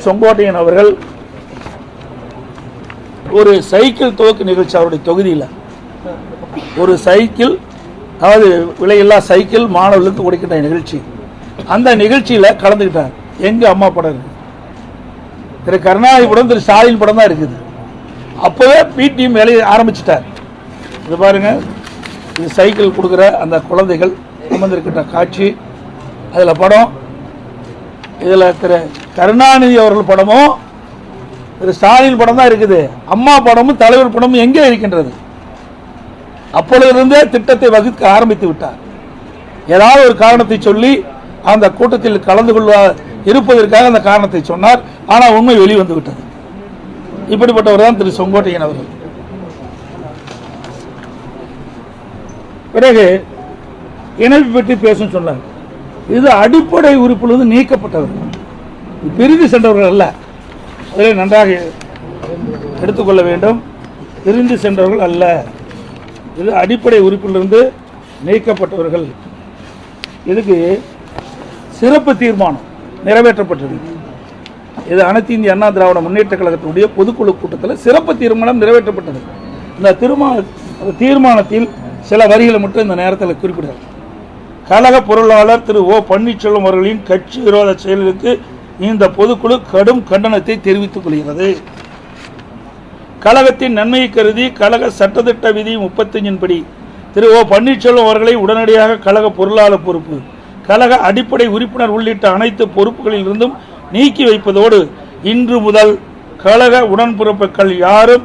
செங்கோட்டையன் அவர்கள் ஒரு சைக்கிள் துவக்கு நிகழ்ச்சி அவருடைய தொகுதியில். ஒரு சைக்கிள் அதாவது விலையில்லா சைக்கிள் மாணவர்களுக்கு கொடுக்கின்ற நிகழ்ச்சி. அந்த நிகழ்ச்சியில் கலந்துக்கிட்டார் எங்க அம்மா படம் இருக்கு. திரு கருணாநிதி படம் திரு ஸ்டாலின் படம் தான் இருக்குது. அப்போவே பிடிஎம் வேலையை ஆரம்பிச்சிட்டார். இது பாருங்க இது சைக்கிள் கொடுக்குற அந்த குழந்தைகள் அமர்ந்திருக்கின்ற காட்சி. அதில் படம் இதில் திரு கருணாநிதி அவர்கள் படமும் திரு ஸ்டாலின் படம் தான் இருக்குது. அம்மா படமும் தலைவர் படமும் எங்கே இருக்கின்றது? அப்பொழுதிருந்தே திட்டத்தை வகுக்க ஆரம்பித்து விட்டார். ஏதாவது ஒரு காரணத்தை சொல்லி அந்த கூட்டத்தில் கலந்து கொள்ள இருப்பதற்காக அந்த காரணத்தை சொன்னார். ஆனால் உண்மை வெளிவந்து விட்டது. இப்படிப்பட்டவர் தான் திரு செங்கோட்டையன் அவர்கள். பிறகு இணைப்பு பற்றி பேசும் சொன்னார். இது அடிப்படை உறுப்பிலிருந்து நீக்கப்பட்டவர்கள் பிரிந்து சென்றவர்கள் அல்ல. அதில் நன்றாக எடுத்துக்கொள்ள வேண்டும். பிரிந்து சென்றவர்கள் அல்ல. இது அடிப்படை உறுப்பிலிருந்து நீக்கப்பட்டவர்கள். இதுக்கு சிறப்பு தீர்மானம் நிறைவேற்றப்பட்டது. இது அனைத்து இந்திய அண்ணா திராவிட முன்னேற்ற கழகத்தினுடைய பொதுக்குழு கூட்டத்தில் சிறப்பு தீர்மானம் நிறைவேற்றப்பட்டது. இந்த தீர்மான அந்த தீர்மானத்தில் சில வரிகளை மட்டும் இந்த நேரத்தில் குறிப்பிடுறார் கழக பொருளாளர் திரு ஓ பன்னீர்செல்வம் அவர்களின் கட்சி விரோத செயலுக்கு இந்த பொதுக்குழு கடும் கண்டனத்தை தெரிவித்துக் கொள்கிறது. கழகத்தின் நன்மையை கருதி கழக சட்டத்திட்ட விதி முப்பத்தஞ்சின்படி திரு ஓ பன்னீர்செல்வம் அவர்களை உடனடியாக கழக பொருளாளர் பொறுப்பு கழக அடிப்படை உறுப்பினர் உள்ளிட்ட அனைத்து பொறுப்புகளில் இருந்தும் நீக்கி வைப்பதோடு இன்று முதல் கழக உடன்பிறப்புகள் யாரும்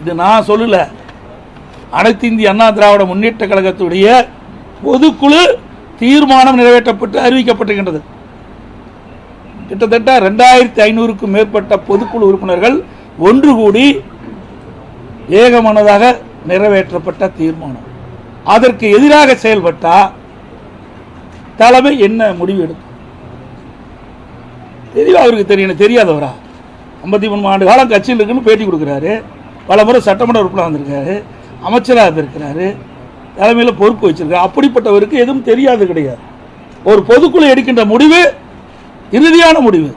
இது நான் சொல்லல. அனைத்து இந்திய அண்ணா திராவிட முன்னேற்ற கழகத்துடைய பொதுக்குழு தீர்மானம் நிறைவேற்றப்பட்டு அறிவிக்கப்பட்டிருக்கின்றது. கிட்டத்தட்ட ரெண்டாயிரத்தி ஐநூறுக்கும் மேற்பட்ட பொதுக்குழு உறுப்பினர்கள் ஒன்று கூடி ஏகமனதாக நிறைவேற்றப்பட்ட தீர்மானம். அதற்கு எதிராக செயல்பட்டா தலைமை என்ன முடிவு எடுக்கும்? தெரியல அவருக்கு தெரியும் எனக்கு தெரியாதவரா? ஐம்பத்தி மூணு ஆண்டு காலம் கட்சியில் இருக்குன்னு பேட்டி கொடுக்குறாரு. பல முறை சட்டமன்ற உறுப்பினர் வந்திருக்காரு அமைச்சராக இருந்திருக்கிறாரு தலைமையில் பொறுப்பு வச்சிருக்காரு. அப்படிப்பட்டவருக்கு எதுவும் தெரியாது கிடையாது. ஒரு பொதுக்குழு எடுக்கின்ற முடிவு இறுதியான முடிவு.